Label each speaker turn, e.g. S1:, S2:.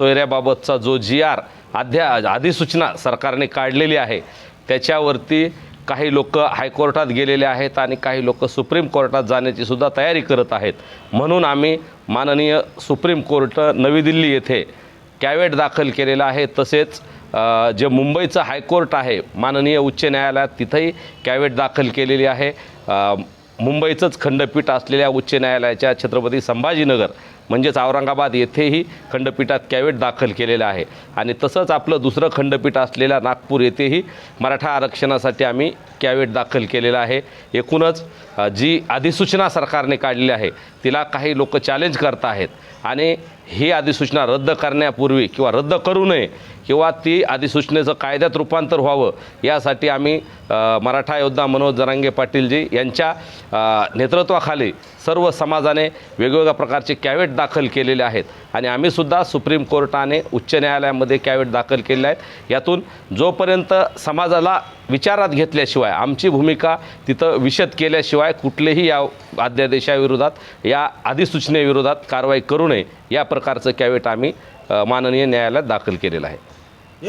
S1: सोयऱ्याबाबतचा जो जी आर अध्या अधिसूचना सरकारने काढलेली आहे त्याच्यावरती काही लोक हायकोर्टात गेलेले आहेत आणि काही लोक सुप्रीम कोर्टात जाण्याची सुद्धा तयारी करत आहेत. म्हणून आम्ही माननीय सुप्रीम कोर्ट नवी दिल्ली येथे कॅवेट दाखल केलेला आहे. तसेच जे मुंबईचं हायकोर्ट आहे माननीय उच्च न्यायालयात तिथंही कॅवेट दाखल केलेली आहे. मुंबईचंच खंडपीठ असलेल्या उच्च न्यायालयाच्या छत्रपती संभाजीनगर म्हणजेच औरंगाबाद येथेही खंडपीठात कॅवेट दाखल केलेलं आहे. आणि तसंच आपलं दुसरं खंडपीठ असलेल्या नागपूर येथेही मराठा आरक्षणासाठी आम्ही कॅवेट दाखल केलेलं आहे. एकूणच जी अधिसूचना सरकारने काढलेली आहे तिला काही लोक चॅलेंज करत आहेत. आणि ही अधिसूचना रद्द करण्यापूर्वी किंवा रद्द करू नये किंवा ती अधिसूचनेचं कायद्यात रूपांतर व्हावं यासाठी आम्ही मराठा योद्धा मनोज जरांगे पाटीलजी यांच्या नेतृत्वाखाली सर्व समाजाने वेगवेगळ्या प्रकारचे कॅवेट दाखल केलेले आहेत. आणि आम्हीसुद्धा सुप्रीम कोर्टाने उच्च न्यायालयामध्ये कॅवेट दाखल केलेले आहेत यातून जोपर्यंत समाजाला विचारात घेतल्याशिवाय आमची भूमिका तिथं विशद केल्याशिवाय कुठलेही या अध्यादेशाविरोधात या अधिसूचनेविरोधात कारवाई करू नये या प्रकारचं कॅवेट आम्ही माननीय न्यायालयात दाखल केलेलं आहे.